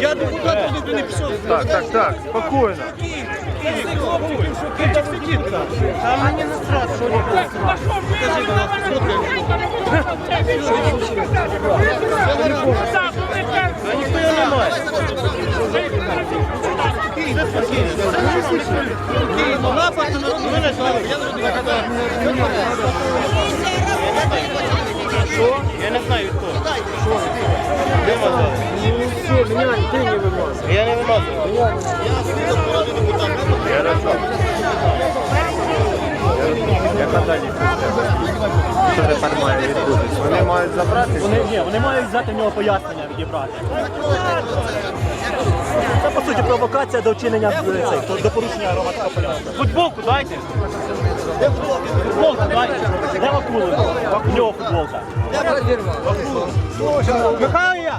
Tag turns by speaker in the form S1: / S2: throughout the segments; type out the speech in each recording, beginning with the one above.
S1: Я депутат буду не пішов.
S2: Так, так, так, спокійно.
S1: Напад на народну винесу. Я. Що? Я не знаю хто. Що? Де мазали? Я не вимазую.
S2: Яка далі Що тепер має відбутися? Вони мають забрати?
S3: Вони, ні, вони мають взяти в нього пояснення відібрати. Це по суті провокація до вчинення е, до- до порушення громадського порядку.
S1: Футболку дайте.
S3: Футболка, дайте. Де Вакули? У нього футболка.
S1: Михайло.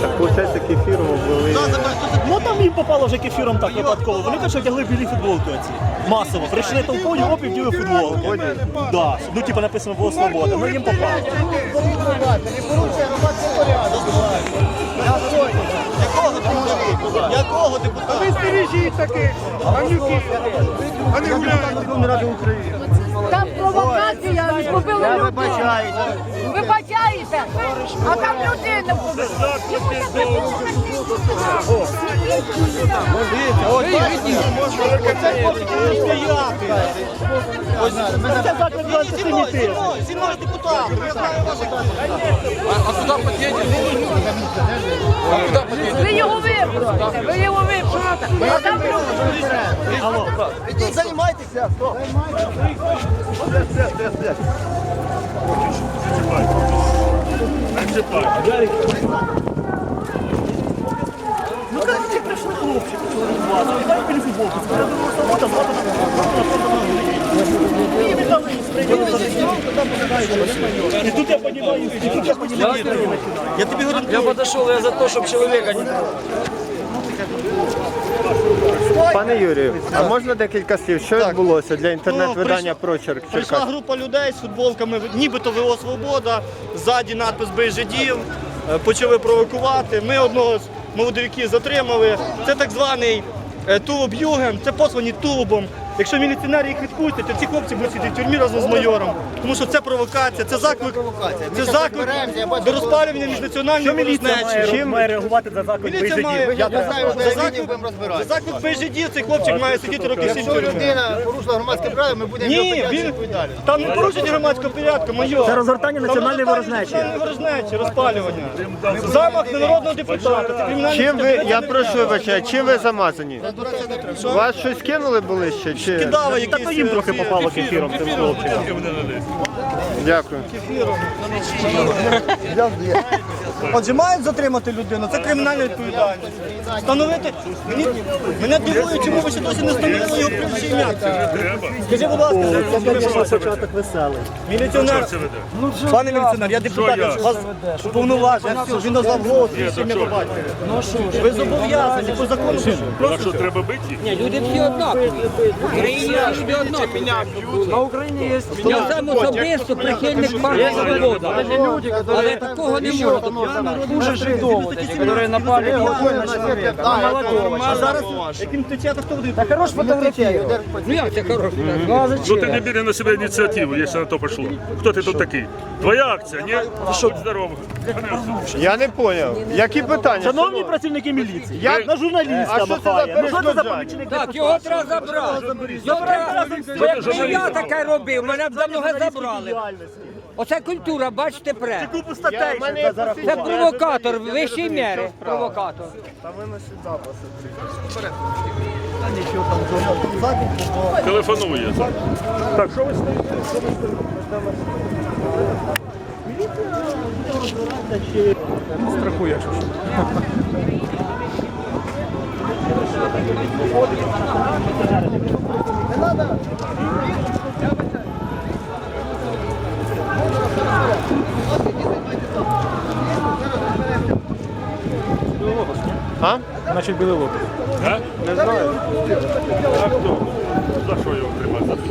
S2: Так, виходить, кефір ввели.
S3: Ну там їм попало вже кефіром так випадково. Вони теж одягли білі футболки оці. Масово. Прийшли толпою, оп, і вділи футболки. Да. Ну, типу написано було свобода. Ну їм попало.
S1: Якого депутата? Ви стережіть таких. Анюки. А не гуляють.
S4: Там провокація, ви побили людей.
S1: Вибачаюся.
S4: Вибачаєте? А там людину побили.
S3: Це заклик до антисемітизму.
S1: Зі мною депутат.
S4: Ви його вибрали. Ви його вибрали. А там люди.
S1: Ідіть, займайтеся.
S3: Ну коротше, прийшли хлопчики, що розвазили. Дай білі футболки. Сказали, ну. І віддали їм, прийняли за І тут я понімаю, і тут я понімаю.
S1: Я тобі говорю,
S5: Я подошел, я за то, чтобы человека не...
S2: Пане Юрію, а можна декілька слів? Що відбулося для інтернет-видання
S1: Ну,
S2: «Прочерк»
S1: Прийшла група людей з футболками, нібито ВО Свобода, ззаді надпис «Бейжидів», е, почали провокувати. Ми одного з молодовиків затримали. Це так званий е, тулуб Юген, це послані тулубом. Якщо міліціонери їх відпустять, то ці хлопці будуть сидіти в тюрмі разом з майором. Тому що це провокація, це заклик, це заклик до розпалювання міжнаціональної
S3: Що міліція
S1: ворожнечі.
S3: чим має реагувати за заклик
S1: Міліція має, я знаю, за заклик, за заклик бейжидів цей хлопчик має сидіти роки сім тюрми.
S6: людина порушила громадське право, ми будемо його
S1: Ні, він там не порушення громадського порядку, майор.
S3: Це розгортання національної ворожнечі.
S1: ворожнечі, розпалювання. Замах на народного депутата.
S2: Чим ви, я прошу вибачаю, чим ви замазані? Вас щось кинули були ще? Чи?
S1: Кидали
S3: Та то їм
S1: е,
S3: трохи попало кефіром цим хлопчикам.
S2: Дякую.
S1: Отже, мають затримати людину, це кримінальна відповідальність. Встановити. Мені, мене дивує, чому ви ще досі не встановили його прізвище ім'я. Скажіть, будь ласка,
S3: Це, звісно, початок веселий.
S1: міліціонер. Пане міліціонер, я депутат, я вас уповноважений. Все, Він назвав голос, і ім'я по батькові. Ви зобов'язані по закону.
S7: Що треба бити? їх?
S5: Люди всі однакові. В Україні люди однакові. На Україні є... Я сам особисто прихильник партії «Свобода». Але такого не може. Дуже жидово, які напали на молодого.
S1: А зараз, яким тече, то хто буде?
S5: Та хорош фотографію. Ну як це хорош? Ну
S7: Ну ты
S5: зачем?
S7: не бери на себя инициативу, если на то пошло. Кто ты тут такой? Твоя акция, не? Будь здоров.
S2: Я не зрозумів. Які питання?
S3: Шановні працівники міліції,
S2: Я-
S3: на
S2: А
S3: журналіста
S2: що це за
S3: махає. Ну що це за помічник
S5: Так, його треба забрати. Його треба Якби я таке робив, мене б давно забрали. Оце культура, бачите, пре.
S3: Купу статей
S2: в мене
S3: ще
S2: є
S3: за рахунок.
S5: Це провокатор, вищої міри. Провокатор.
S7: Телефонує. Так, що ви
S2: А?
S3: Значить, білий лопас.
S7: А?
S2: Не знаю.
S7: А хто? За що його тримати?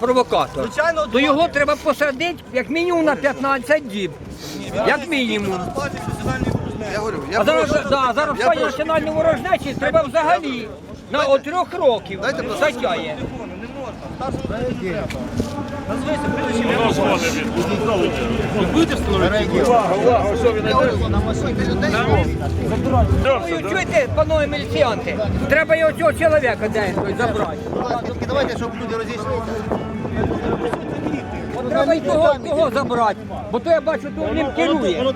S5: Провокатор.
S1: Звичайно,
S5: То його треба посадити як мінімум на 15 діб. Як мінімум. А зараз, да, зараз в національному національної ворожнечі треба взагалі на от трьох років стаття є. Ну, чуєте, панове міліціянти, треба його цього чоловіка десь забрати.
S6: Давайте, щоб люди розійшлися.
S5: От треба й того, того забрати, бо то я бачу, то ним керує.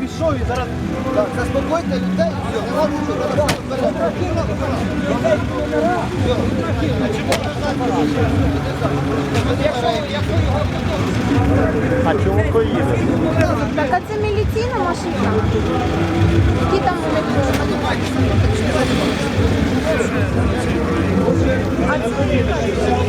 S8: Пішов і зараз
S6: Так, заспокойте людей, все, не ладно, що зараз вперед.
S3: А чому поїде?
S4: Так, а це міліційна машина? Які там вони були? А це-